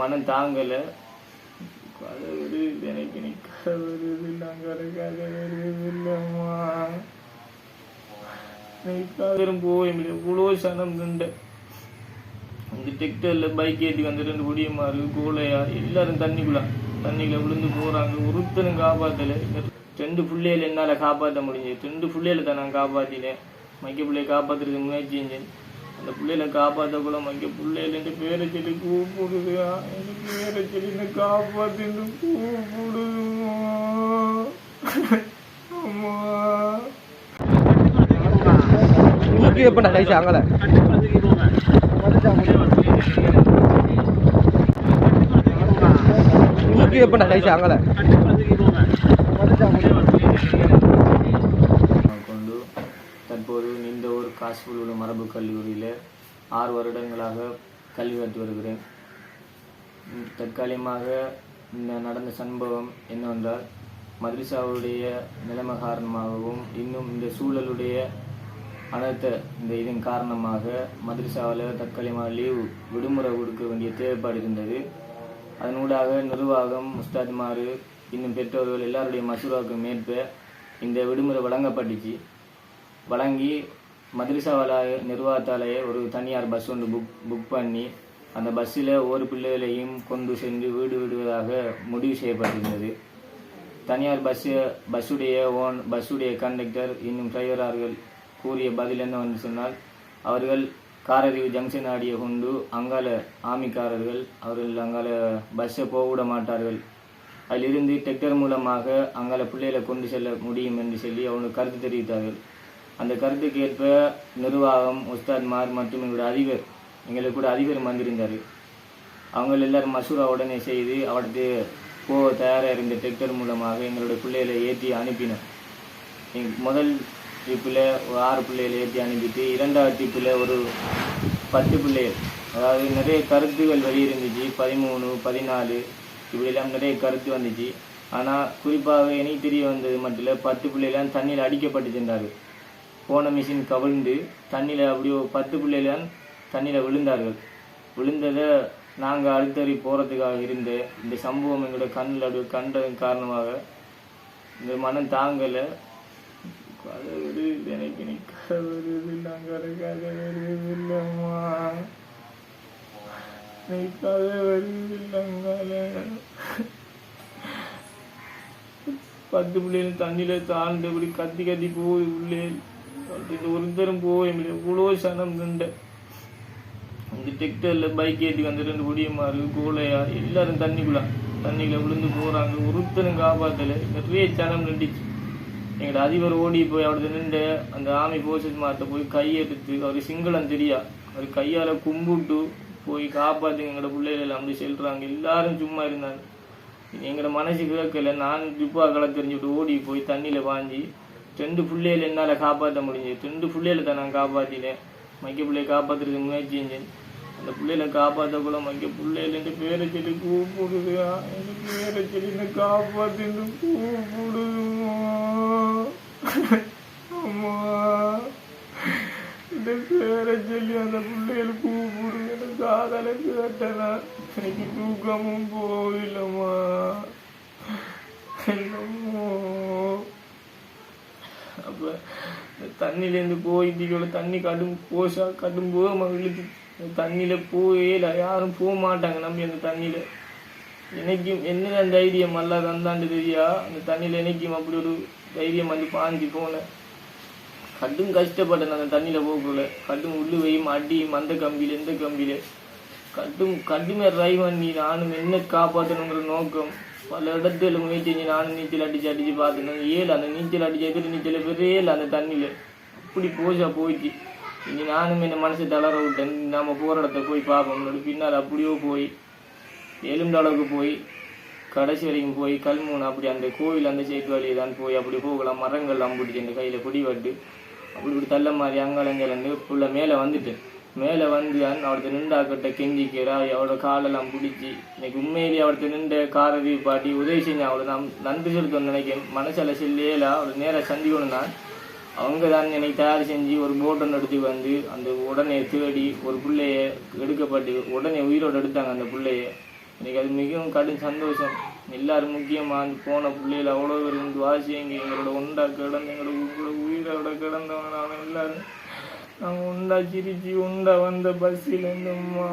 மனம் தாங்கலை. கதை வருது எனக்கு நீ கதை வருது நாங்கள் கதை வருது இல்லைம்மா. போய் இவ்வளோ சனம் நின்ற. இந்த டிக்டரில் பைக் ஏற்றி வந்து ரெண்டு குடியமாரு கோலையா எல்லாரும் தண்ணிக்குள்ள தண்ணிக்குள்ள விழுந்து போகிறாங்க ஒருத்தரும் காப்பாற்றலை ரெண்டு பிள்ளைகள் என்னால் காப்பாற்ற முடிஞ்சது. ரெண்டு பிள்ளைகளை தான் நான் காப்பாற்றினேன் மைக்க பிள்ளைய காப்பாற்றுறதுக்கு முயற்சி செஞ்சேன். அந்த பிள்ளைகளை காப்பாற்றக்குள்ள மைக்க பிள்ளைகள் என் பேரை சொல்லி கூப்பிடுதுயா? என் பேரை சொல்லி என்னை காப்பாற்றின்னு கூப்பிடுதுமா அம்மா. தூக்கி எப்படா கைஸ் அங்கல தூக்கி எப்படா கைஸ் அங்கல கொண்டு தற்போது நிந்தவூர் காசில் உள்ள மரபு கல்லூரியில் ஆறு வருடங்களாக கல்வி கற்று வருகிறேன். தற்காலிகமாக இந்த நடந்த சம்பவம் என்னவென்றால் மதுரிசாவுடைய நிலைமை காரணமாகவும் இன்னும் இந்த சூழலுடைய அனர்த்த இந்த இதன் காரணமாக மதுரிசாவில் தற்காலிகமாக லீவு விடுமுறை கொடுக்க வேண்டிய தேவைப்பாடு இருந்தது. அதனூடாக நிர்வாகம் முஸ்தாத்மாரு இன்னும் பெற்றோர்கள் எல்லாருடைய மசூராவுக்கு மேற்ப இந்த விடுமுறை வழங்கப்பட்டுச்சு. வழங்கி மதுரசாவால நிர்வாகத்தாலேயே ஒரு தனியார் பஸ் ஒன்று புக் புக் பண்ணி அந்த பஸ்ஸில் ஒவ்வொரு பிள்ளைகளையும் கொண்டு சென்று வீடு விடுவதாக முடிவு செய்யப்பட்டிருந்தது. தனியார் பஸ்ஸு பஸ்ஸுடைய ஓன் பஸ்ஸுடைய கண்டக்டர் இன்னும் டிரைவரார்கள் கூறிய பதில் என்னவென்று சொன்னால் அவர்கள் காரறிவு ஜங்ஷன் ஆடிய கொண்டு அங்கால ஆமிக்காரர்கள் அவர்கள் அங்கால பஸ்ஸை போகவிட மாட்டார்கள். அதிலிருந்து டெக்டர் மூலமாக அங்கால பிள்ளைகளை கொண்டு செல்ல முடியும் என்று சொல்லி அவங்க கருத்து தெரிவித்தார்கள். அந்த கருத்துக்கு ஏற்ப நிர்வாகம் உஸ்தாத்மார் மற்றும் எங்களுடைய அதிபர் எங்களுக்கு கூட அதிபர் வந்திருந்தார். அவங்க எல்லாரும் மசூரா உடனே செய்து அவருக்கு போக தயாராக இருந்த டெக்டர் மூலமாக எங்களுடைய பிள்ளைகளை ஏற்றி அனுப்பினோம் முதல் ட்ரிப்பில் ஒரு ஆறு பிள்ளைகளை ஏற்றி அனுப்பிட்டு இரண்டாவது ட்ரிப்பில் ஒரு பத்து பிள்ளைகள். அதாவது நிறைய கருத்துகள் வெளியிருந்துச்சு பதிமூணு பதினாலு இப்படிலாம் நிறைய கருத்து வந்துச்சு. ஆனால் குறிப்பாக எனக்கு தெரிய வந்தது மட்டும் இல்லை பத்து பிள்ளைலாம் தண்ணியில் அடிக்கப்பட்டு சென்றார்கள். போன மிஷின் கவிழ்ந்து தண்ணியில் அப்படியே பத்து பிள்ளைகள் தண்ணியில் விழுந்தார்கள். விழுந்ததை நாங்கள் அடுத்தறி போகிறதுக்காக இருந்த இந்த சம்பவம் எங்களோட கண்ணில் அப்படி கண்டதன் காரணமாக இந்த மனம் தாங்கலை. கதை வருது எனக்கு நீ நாங்கள் இல்லைம்மா நீ கதை வருது பத்து பிள்ளைகள் தண்ணியில் தாழ்ந்து இப்படி கத்தி கத்தி போய் உள்ளே இந்த ஒருத்தரும் போய் இவ்வளோ சனம் நின்ற. இந்த டிக்டரில் பைக் ஏற்றி வந்து ரெண்டு குடியமாறு கோலையா எல்லாரும் தண்ணிக்குள்ள தண்ணியில் விழுந்து போகிறாங்க ஒருத்தரும் காப்பாற்றலை நிறைய சனம் நின்றுச்சு. எங்களோட அதிபர் ஓடி போய் அவரது நின்று அந்த ஆமை போசஸ் மாட்ட போய் கையெடுத்து அவர் சிங்களம் தெரியா? அவர் கையால் கும்பிட்டு போய் காப்பாற்றுங்க எங்களோட பிள்ளைகள் அப்படி செல்கிறாங்க எல்லாரும் சும்மா இருந்தாங்க. எங்களோட மனசு கேட்கல. நான் துப்பா களை தெரிஞ்சுட்டு ஓடி போய் தண்ணியில் பாஞ்சி ரெண்டு பிள்ளையில என்னால் காப்பாற்ற முடிஞ்சது. ரெண்டு பிள்ளையில தான் நான் காப்பாற்றினேன் மைக்க பிள்ளைய காப்பாற்றுறதுக்கு முயற்சி செஞ்சேன். அந்த பிள்ளைகளை காப்பாற்றக்குள்ள மைக்க பிள்ளையில என் பேரை சொல்லி கூப்பிடுதுயா? எனக்கு பேரை சொல்லி என்னை காப்பாற்றின்னு கூப்பிடுதுமா? அம்மா இந்த பேரை சொல்லி அந்த பிள்ளைகள் கூப்பிடுங்க எனக்கு காதல கேட்டனா. எனக்கு தூக்கமும் போயில்லம்மா என்னமோ. அப்போ தண்ணியிலேருந்து போய் இதுக்குள்ள தண்ணி கடும் போஷா கடும் போக இழுத்து தண்ணியில் இல்லை யாரும் போக மாட்டாங்க நம்பி அந்த தண்ணியில். என்னைக்கும் என்ன அந்த தைரியம் நல்லா தந்தாண்டு தெரியா? அந்த தண்ணியில் என்னைக்கும் அப்படி ஒரு தைரியம் வந்து பாஞ்சு போனேன் கடும் கஷ்டப்பட்டேன் அந்த தண்ணியில் போகக்குள்ள. கடும் உள்ளுவையும் அடியும் அந்த கம்பியில் எந்த கம்பியில். கடும் கடுமையாக ட்ரை பண்ணி நானும் என்ன காப்பாற்றணுங்கிற நோக்கம். பல இடத்துல முயற்சி நானும் நீச்சல் அடிச்சு அடிச்சு பார்த்துட்டேன் ஏழு அந்த நீச்சல் அடிச்சு எதிர் நீச்சல் பெரிய ஏழு அந்த தண்ணியில் இப்படி போச்சா போயிடுச்சு இனி நானும் என்ன மனசு தளர விட்டேன் நம்ம போகிற இடத்த போய் பார்ப்போம் பின்னால் அப்படியோ போய் எலும்பு அளவுக்கு போய் கடைசி வரைக்கும் போய் கல்மூன் அப்படி அந்த கோவில் அந்த சேத்து வழியை தான் போய் அப்படி போகலாம் மரங்கள் அம்பிடிச்சு அந்த கையில் பிடிவட்டு அப்படி இப்படி தள்ள மாதிரி அங்காலங்கிலேருந்து ஃபுல்லாக மேலே வந்துட்டேன் மேலே வந்து அவர்த்த நின்றாக்கிட்ட கெஞ்சிக்கிறா அவரோட காலெல்லாம் பிடிச்சி இன்னைக்கு உண்மையிலேயே அவர்த்த நின்ற காரதி பாட்டி உதவி செஞ்சேன் அவளை நான் நன்றி செலுத்தணும்னு நினைக்கிறேன். மனசில் செல்லேலா அவளை நேராக சந்திக்கணும் நான் அவங்க தான் என்னை தயார் செஞ்சு ஒரு போட்டை எடுத்து வந்து அந்த உடனே தேடி ஒரு பிள்ளைய எடுக்கப்பட்டு உடனே உயிரோடு எடுத்தாங்க அந்த பிள்ளைய. எனக்கு அது மிகவும் கடும் சந்தோஷம். எல்லாரும் முக்கியமாக அந்த போன பிள்ளையில அவ்வளோ பேர் வந்து வாசிங்க எங்களோட ஒன்றா கிடந்து எங்களோட உங்களோட உயிரோட கிடந்தவங்க எல்லாரும் நாங்கள் உண்டா சிரிச்சு உண்டா வந்த பஸ்ஸில் இருந்தோம்மா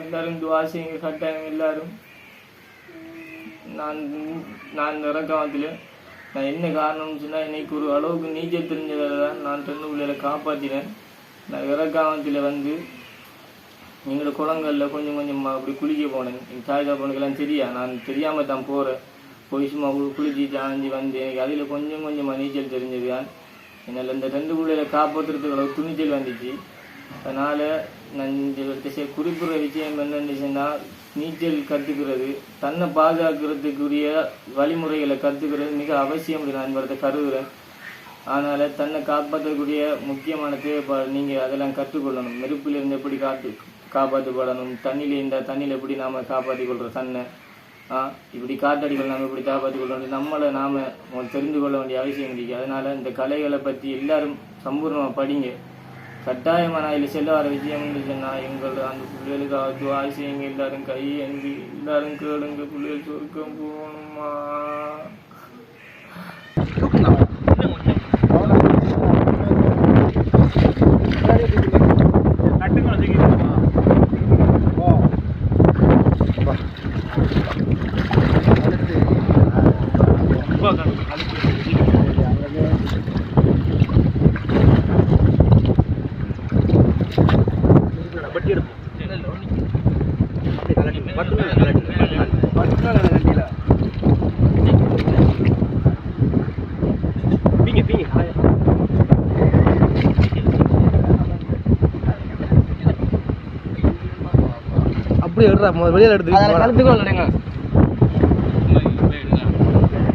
எல்லாரும் துவாசிங்க கட்டாயம் எல்லாரும். நான் நான் இந்த இறக்காமத்தில் நான் என்ன காரணம்னு சொன்னால் இன்னைக்கு ஒரு அளவுக்கு நீச்சல் தெரிஞ்சதால் தான் நான் ரெண்டு பிள்ளைகளை காப்பாற்றினேன் நான் இறக்காமத்தில் வந்து எங்களோட குளங்களில் கொஞ்சம் கொஞ்சம் அப்படி குளிக்க போனேன். எங்கள் தாய் தப்பனுக்கெல்லாம் தெரியா? நான் தெரியாமல் தான் போகிறேன் போய் சும்மா குளிச்சு சாஞ்சி வந்து எனக்கு அதில் கொஞ்சம் கொஞ்சமாக நீச்சல் தெரிஞ்சது தான் என்னால் இந்த ரெண்டு பிள்ளைகளை காப்பாற்றுறதுக்கு அளவு துணிச்சல் வந்துச்சு. அதனால் நான் இந்த இடத்த குறிப்பிடுற விஷயம் என்னன்னு சொன்னால் நீச்சல் கற்றுக்கிறது தன்னை பாதுகாக்கிறதுக்குரிய வழிமுறைகளை கற்றுக்கிறது மிக அவசியம் நான் இந்த கருதுகிறேன் அதனால் தன்னை காப்பாற்றக்கூடிய முக்கியமான தேவைப்பாடு நீங்கள் அதெல்லாம் கற்றுக்கொள்ளணும். நெருப்பிலிருந்து எப்படி காத்து காப்பாற்றப்படணும் தண்ணியில் இருந்தால் தண்ணியில் எப்படி நாம் காப்பாற்றி கொள்கிறோம் தன்னை? ஆ இப்படி நம்ம இப்படி எப்படி காப்பாற்றிக் வேண்டிய நம்மளை நாம் தெரிந்து கொள்ள வேண்டிய அவசியம் கிடைக்கும் அதனால் இந்த கலைகளை பற்றி எல்லாரும் சம்பூர்ணமாக படிங்க. கட்டாயமாக நான் இதில் செல்ல வர விஷயம் சொன்னால் எங்கள் அந்த பிள்ளைகளுக்கு அது ஆசைங்க எல்லாரும் கை ஏந்தி எல்லாரும் கேளுங்க பிள்ளைகள் சொர்க்கம் போகணுமா? அப்படியே விடுறா முதல்ல வெளியில எடுத்து